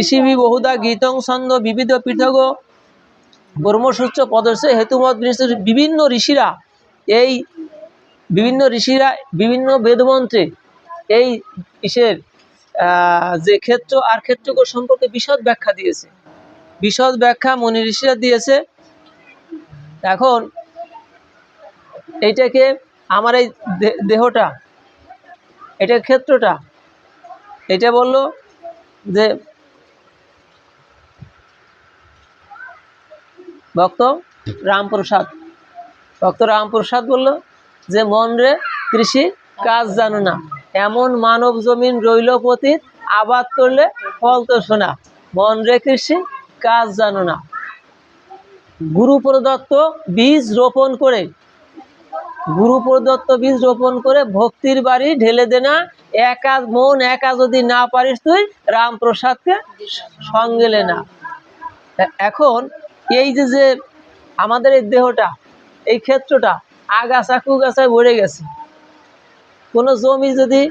ঋষিবি বহুদা গীতং ছন্দ বিবিধ পৃথক ব্রহ্মসূত্র পদর্শে হেতুমত বিভিন্ন ঋষিরা এই বিভিন্ন ঋষিরা বিভিন্ন বেদমন্ত্রে এই ইসের যে ক্ষেত্র আর ক্ষেত্রজ্ঞ সম্পর্কে বিশদ ব্যাখ্যা দিয়েছে। বিশদ ব্যাখ্যা মনি ঋষিরা দিয়েছে। এখন এইটাকে আমার এই দেহটা এটা ক্ষেত্রটা, এটা বলল যে ভক্ত রামপ্রসাদ। ভক্ত রামপ্রসাদ বলল যে, মন রে কৃষি, কাজ জানো না। এমন মানব জমিন রইল পতীত, আবাদ করলে ফল তো শোনা। মন রে কৃষি, কাজ জানো না। গুরু প্রদত্ত বীজ রোপণ করে, গুরু প্রদত্ত বীজ রোপণ করে ভক্তির বাড়ি ঢেলে দে না। একা মন একা যদি না পারিস তুই, রামপ্রসাদকে সঙ্গে না। এখন এই যে যে আমাদের এই দেহটা এই ক্ষেত্রটা আগাছা কুগাছায় ভরে গেছে। কোনো জমি যদি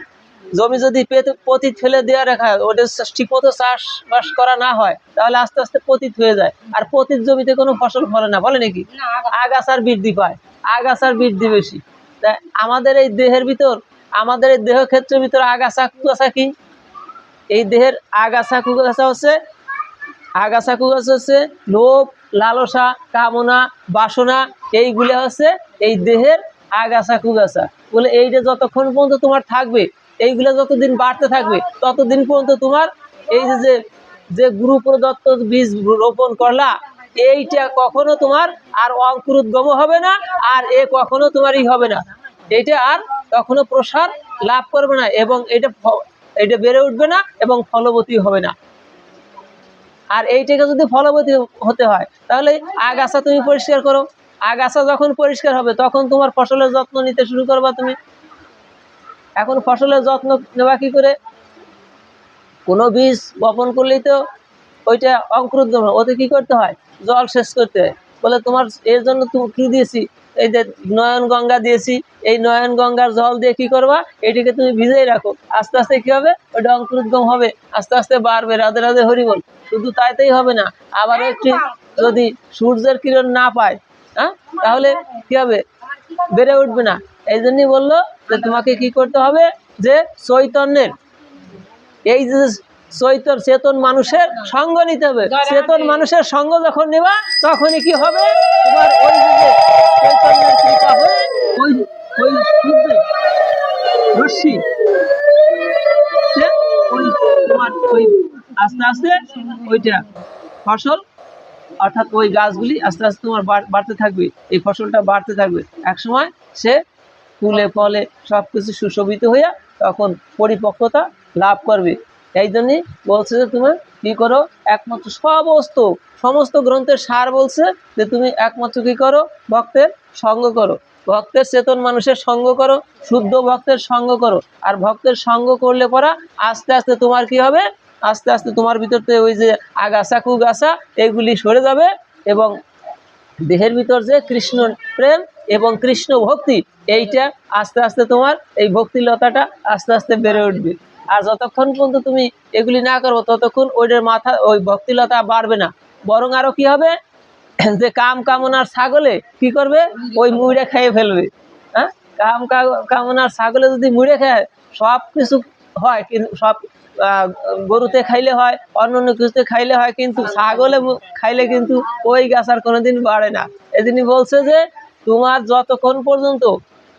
জমি যদি পেতে পতিত ফেলে দেওয়া রাখা ওটা ঠিক মতো চাষবাস করা না হয় তাহলে আস্তে আস্তে পতিত হয়ে যায়। আর পতিত জমিতে কোনো ফসল ফলে না বলে নাকি? আগাছার বৃদ্ধি পায় আগাছার বৃদ্ধি বেশি। তাই আমাদের এই দেহের ভিতর আমাদের এই দেহ ক্ষেত্রের ভিতর আগাছা কুগাছা কি? এই দেহের আগাছা কুগাছা হচ্ছে আগাছা কুগাছা হচ্ছে লোভ, লালসা, কামনা, বাসনা, এইগুলো হচ্ছে এই দেহের আগাছা কুগাছা বলে এইটা যতক্ষণ পর্যন্ত তোমার থাকবে, এইগুলো যতদিন বাড়তে থাকবে, ততদিন পর্যন্ত তোমার এই যে যে গুরু প্রদত্ত বীজ রোপণ করলা, এইটা কখনো তোমার আর অঙ্কুরোদ্গম হবে না, আর এ কখনো তোমারই হবে না। এটা আর কখনো প্রসার লাভ করবে না, এবং এটা এটা বেড়ে উঠবে না, এবং ফলবতী হবে না। আর এইটাকে যদি ফলবতী হতে হয়, তাহলে আগাছা তুমি পরিষ্কার করো। আগাছা যখন পরিষ্কার হবে, তখন তোমার ফসলের যত্ন নিতে শুরু করবা তুমি। এখন ফসলের যত্ন নেওয়া কি করে? কোনো বীজ বপন করলেই তো ওইটা অঙ্কুরোদ্গম ওতে কি করতে হয়? জল শেষ করতে হয়। বলে তোমার এর জন্য তুমি কি দিয়েছি? এই যে নয়ন গঙ্গা দিয়েছি এই নয়ন গঙ্গার জল দিয়ে কি করবা? এটিকে তুমি ভিজেই রাখো। আস্তে আস্তে কি হবে? ওটা অঙ্কুরোদ্গম হবে। আস্তে আস্তে বাড়বে রাধে রাধে হরি বল। শুধু তাইতেই হবে না আবার একটি যদি সূর্যের কিরণ না পায় হ্যাঁ? তাহলে কি হবে? বেড়ে উঠবে না। এই জন্যই বলল যে তোমাকে কি করতে হবে? যে চৈতন্যের এই যে চৈতন চেতন মানুষের সঙ্গ নিতে হবে। চেতন মানুষের সঙ্গ যখন নেবা তখনই কি হবে? তোমার ওই যে যে চৈতন্যের কৃপা হয়ে ওই ওই রশ্মি ওই তোমার ওই আস্তে আস্তে ওইটা ফসল অর্থাৎ ওই গাছগুলি আস্তে আস্তে তোমার বাড়- বাড়তে থাকবে। এই ফসলটা বাড়তে থাকবে। একসময় সে ফুলে ফলে সব কিছু সুশোভিত হইয়া তখন পরিপক্কতা লাভ করবে। এই জন্যই বলছে যে তুমি কি করো? একমাত্র সমস্ত সমস্ত গ্রন্থের সার বলছে যে তুমি একমাত্র কি করো? ভক্তের সঙ্গ করো। ভক্তের চেতন মানুষের সঙ্গ করো, শুদ্ধ ভক্তের সঙ্গ করো। আর ভক্তের সঙ্গ করলে পরা আস্তে আস্তে তোমার কি হবে? আস্তে আস্তে তোমার ভিতর থেকে ওই যে আগাছা কুগাছা এগুলি সরে যাবে এবং দেহের ভিতর যে কৃষ্ণ প্রেম এবং কৃষ্ণ ভক্তি, এইটা আস্তে আস্তে তোমার এই ভক্তিলতাটা আস্তে আস্তে বেড়ে উঠবে। আর যতক্ষণ পর্যন্ত তুমি এগুলি না করব ততক্ষণ ওইটার মাথা, ওই ভক্তিলতা বাড়বে না। বরং আরও কি হবে? যে কাম কামনার ছাগলে কি করবে? ওই মুড়ে খেয়ে ফেলবে। হ্যাঁ? কাম কামনার ছাগলে যদি মুড়ে খায়, সব কিছু হয় কিন্তু, সব গরুতে খাইলে হয়, অন্য অন্য কিছুতে খাইলে হয় কিন্তু, ছাগলে খাইলে কিন্তু ওই গাছ আর কোনোদিন বাড়ে না। এদিনই বলছে যে, তোমার যতক্ষণ পর্যন্ত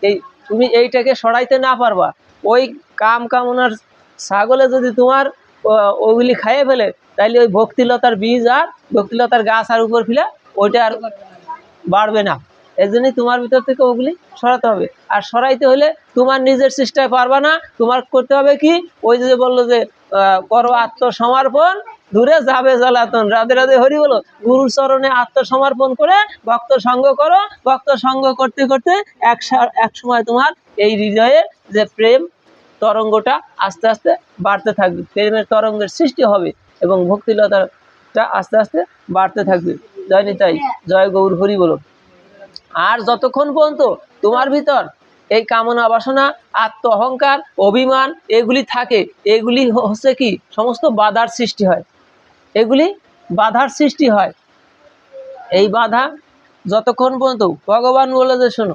এই, তুমি এইটাকে সরাইতে না পারবা, ওই কাম কামনার ছাগলে যদি তোমার ওগুলি খাইয়ে ফেলে, তাইলে ওই ভক্তিলতার বীজ আর ভক্তিলতার গাছ আর উপর ফেলে ওইটা আর বাড়বে না। এই জন্যই তোমার ভিতর থেকে ওগুলি সরাতে হবে। আর সরাইতে হলে তোমার নিজের চেষ্টায় পারবা না। তোমার করতে হবে কি? ওই যে বলল যে করো আত্মসমর্পণ, দূরে যাবে জ্বালাতন। রাধে রাধে হরি বলো, গুরুর চরণে আত্মসমর্পণ করে ভক্ত সঙ্গ করো। ভক্ত সঙ্গ করতে করতে এক এক সময় তোমার এই হৃদয়ে যে প্রেম তরঙ্গটা আস্তে আস্তে বাড়তে থাকবে। প্রেমের তরঙ্গের সৃষ্টি হবে এবং ভক্তিলতাটা আস্তে আস্তে বাড়তে থাকবে। জয় নিতাই, জয় গৌর হরি বলো। আর যতক্ষণ পর্যন্ত তোমার ভিতর এই কামনা বাসনা আত্ম অহংকার অভিমান এগুলি থাকে, এগুলি হচ্ছে কি? সমস্ত বাধার সৃষ্টি হয়। এগুলি বাধার সৃষ্টি হয়। এই বাধা যতক্ষণ পর্যন্ত ভগবান বলে যে শোনো